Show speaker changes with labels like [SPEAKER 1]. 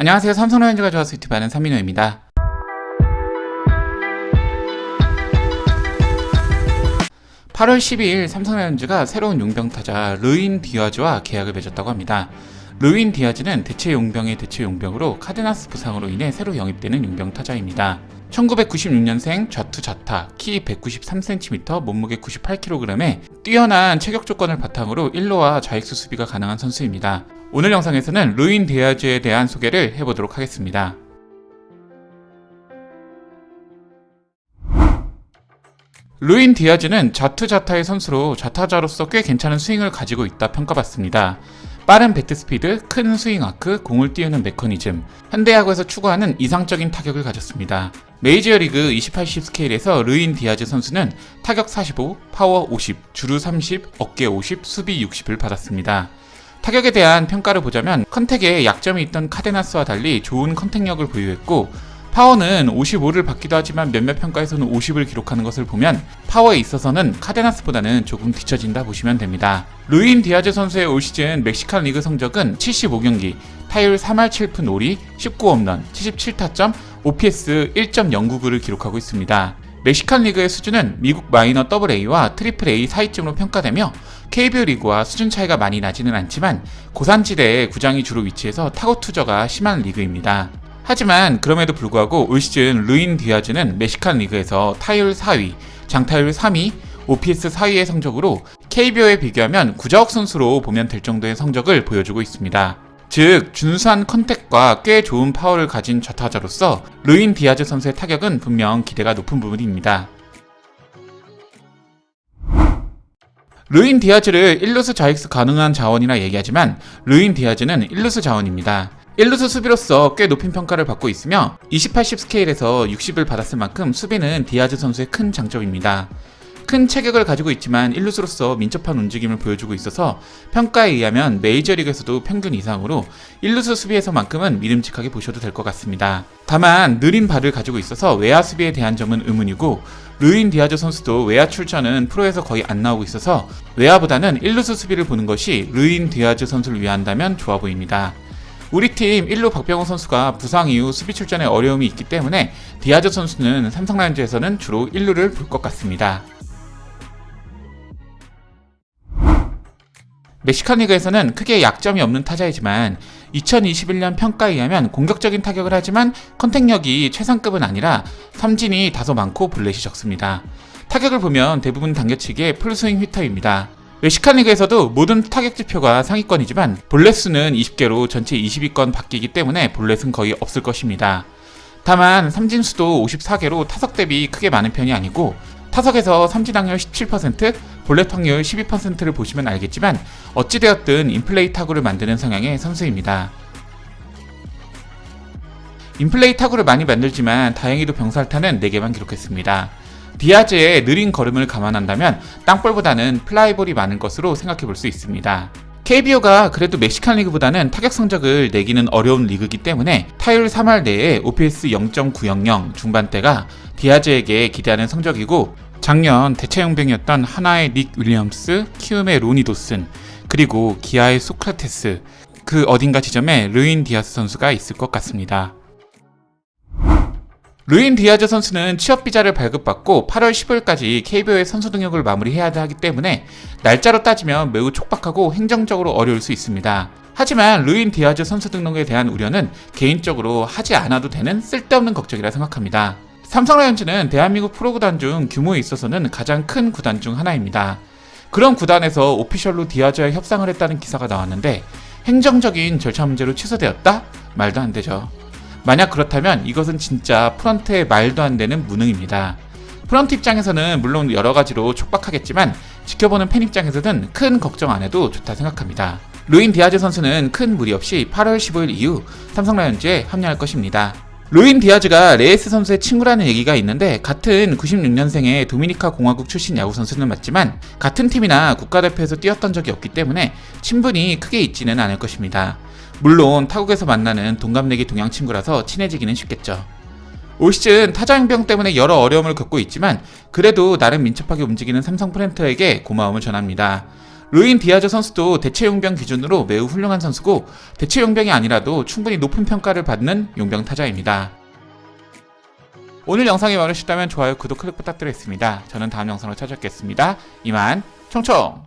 [SPEAKER 1] 안녕하세요. 삼성라이온즈가 좋아서 유튜브 하는 삼민호입니다. (8월 12일) 삼성라이온즈가 새로운 용병 타자 르인 디아즈와 계약을 맺었다고 합니다. 르인 디아즈는 대체 용병의 대체 용병으로 카데나스 부상으로 인해 새로 영입되는 용병 타자입니다. 1996년생 좌투 좌타, 키 193cm, 몸무게 98kg에 뛰어난 체격 조건을 바탕으로 1루와 좌익수 수비가 가능한 선수입니다. 오늘 영상에서는 루인 디아즈에 대한 소개를 해보도록 하겠습니다. 루인 디아즈는 좌투 좌타의 선수로 좌타자로서 꽤 괜찮은 스윙을 가지고 있다 평가받습니다. 빠른 배트 스피드, 큰 스윙 아크, 공을 띄우는 메커니즘, 현대야구에서 추구하는 이상적인 타격을 가졌습니다. 메이저리그 28십 스케일에서 르인 디아즈 선수는 타격 45, 파워 50, 주루 30, 어깨 50, 수비 60을 받았습니다. 타격에 대한 평가를 보자면 컨택에 약점이 있던 카데나스와 달리 좋은 컨택력을 보유했고 파워는 55를 받기도 하지만 몇몇 평가에서는 50을 기록하는 것을 보면 파워에 있어서는 카데나스보다는 조금 뒤처진다 보시면 됩니다. 루인 디아즈 선수의 올 시즌 멕시칸 리그 성적은 75경기, 타율 3할 7푼 5리, 19홈런, 77타점, OPS 1.099를 기록하고 있습니다. 멕시칸 리그의 수준은 미국 마이너 AA와 트리플 A 사이쯤으로 평가되며 KBO 리그와 수준 차이가 많이 나지는 않지만 고산지대에 구장이 주로 위치해서 타고 투저가 심한 리그입니다. 하지만 그럼에도 불구하고 올 시즌 루인 디아즈는 멕시칸 리그에서 타율 4위, 장타율 3위, OPS 4위의 성적으로 KBO에 비교하면 구자욱 선수로 보면 될 정도의 성적을 보여주고 있습니다. 즉 준수한 컨택과 꽤 좋은 파워를 가진 좌타자로서 루인 디아즈 선수의 타격은 분명 기대가 높은 부분입니다. 루인 디아즈를 1루수 좌익수 가능한 자원이라 얘기하지만 루인 디아즈는 1루수 자원입니다. 1루수 수비로서 꽤 높은 평가를 받고 있으며 28십 스케일에서 60을 받았을 만큼 수비는 디아즈 선수의 큰 장점입니다. 큰 체격을 가지고 있지만 1루수로서 민첩한 움직임을 보여주고 있어서 평가에 의하면 메이저리그에서도 평균 이상으로 1루수 수비에서만큼은 믿음직하게 보셔도 될 것 같습니다. 다만 느린 발을 가지고 있어서 외야 수비에 대한 점은 의문이고 루인 디아즈 선수도 외야 출전은 프로에서 거의 안 나오고 있어서 외야보다는 1루수 수비를 보는 것이 루인 디아즈 선수를 위한다면 좋아 보입니다. 우리 팀 1루 박병호 선수가 부상 이후 수비 출전에 어려움이 있기 때문에 디아즈 선수는 삼성 라이온즈에서는 주로 1루를 볼 것 같습니다. 멕시칸 리그에서는 크게 약점이 없는 타자이지만 2021년 평가에 의하면 공격적인 타격을 하지만 컨택력이 최상급은 아니라 삼진이 다소 많고 볼넷이 적습니다. 타격을 보면 대부분 당겨치기의 풀스윙 휘터입니다. 멕시칸 리그에서도 모든 타격 지표가 상위권이지만 볼넷 수는 20개로 전체 22건 바뀌기 때문에 볼넷은 거의 없을 것입니다. 다만 삼진 수도 54개로 타석 대비 크게 많은 편이 아니고 타석에서 삼진 확률 17%, 볼넷 확률 12%를 보시면 알겠지만 어찌되었든 인플레이 타구를 만드는 성향의 선수입니다. 인플레이 타구를 많이 만들지만 다행히도 병살타는 4개만 기록했습니다. 디아즈의 느린 걸음을 감안한다면 땅볼보다는 플라이볼이 많은 것으로 생각해 볼 수 있습니다. KBO가 그래도 멕시칸 리그보다는 타격 성적을 내기는 어려운 리그이기 때문에 타율 3할 내에 OPS 0.900 중반대가 디아즈에게 기대하는 성적이고 작년 대체 용병이었던 하나의 닉 윌리엄스, 키움의 로니 도슨, 그리고 기아의 소크라테스 그 어딘가 지점에 르인 디아스 선수가 있을 것 같습니다. 루인 디아즈 선수는 취업 비자를 발급받고 8월 10일까지 KBO의 선수 등록을 마무리해야 하기 때문에 날짜로 따지면 매우 촉박하고 행정적으로 어려울 수 있습니다. 하지만 루인 디아즈 선수 등록에 대한 우려는 개인적으로 하지 않아도 되는 쓸데없는 걱정이라 생각합니다. 삼성 라이온즈는 대한민국 프로구단 중 규모에 있어서는 가장 큰 구단 중 하나입니다. 그런 구단에서 오피셜로 디아즈와 협상을 했다는 기사가 나왔는데 행정적인 절차 문제로 취소되었다? 말도 안 되죠. 만약 그렇다면 이것은 진짜 프런트의 말도 안 되는 무능입니다. 프런트 입장에서는 물론 여러 가지로 촉박하겠지만 지켜보는 팬 입장에서는 큰 걱정 안 해도 좋다 생각합니다. 루인 디아즈 선수는 큰 무리 없이 8월 15일 이후 삼성 라이온즈에 합류할 것입니다. 루인 디아즈가 레이스 선수의 친구라는 얘기가 있는데 같은 96년생의 도미니카 공화국 출신 야구 선수는 맞지만 같은 팀이나 국가대표에서 뛰었던 적이 없기 때문에 친분이 크게 있지는 않을 것입니다. 물론 타국에서 만나는 동갑내기 동양 친구라서 친해지기는 쉽겠죠. 올 시즌 타자 용병 때문에 여러 어려움을 겪고 있지만 그래도 나름 민첩하게 움직이는 삼성 프렌터에게 고마움을 전합니다. 루인 디아즈 선수도 대체 용병 기준으로 매우 훌륭한 선수고 대체 용병이 아니라도 충분히 높은 평가를 받는 용병 타자입니다. 오늘 영상이 드셨다면 좋아요, 구독, 클릭 부탁드리겠습니다. 저는 다음 영상으로 찾아뵙겠습니다. 이만 총총!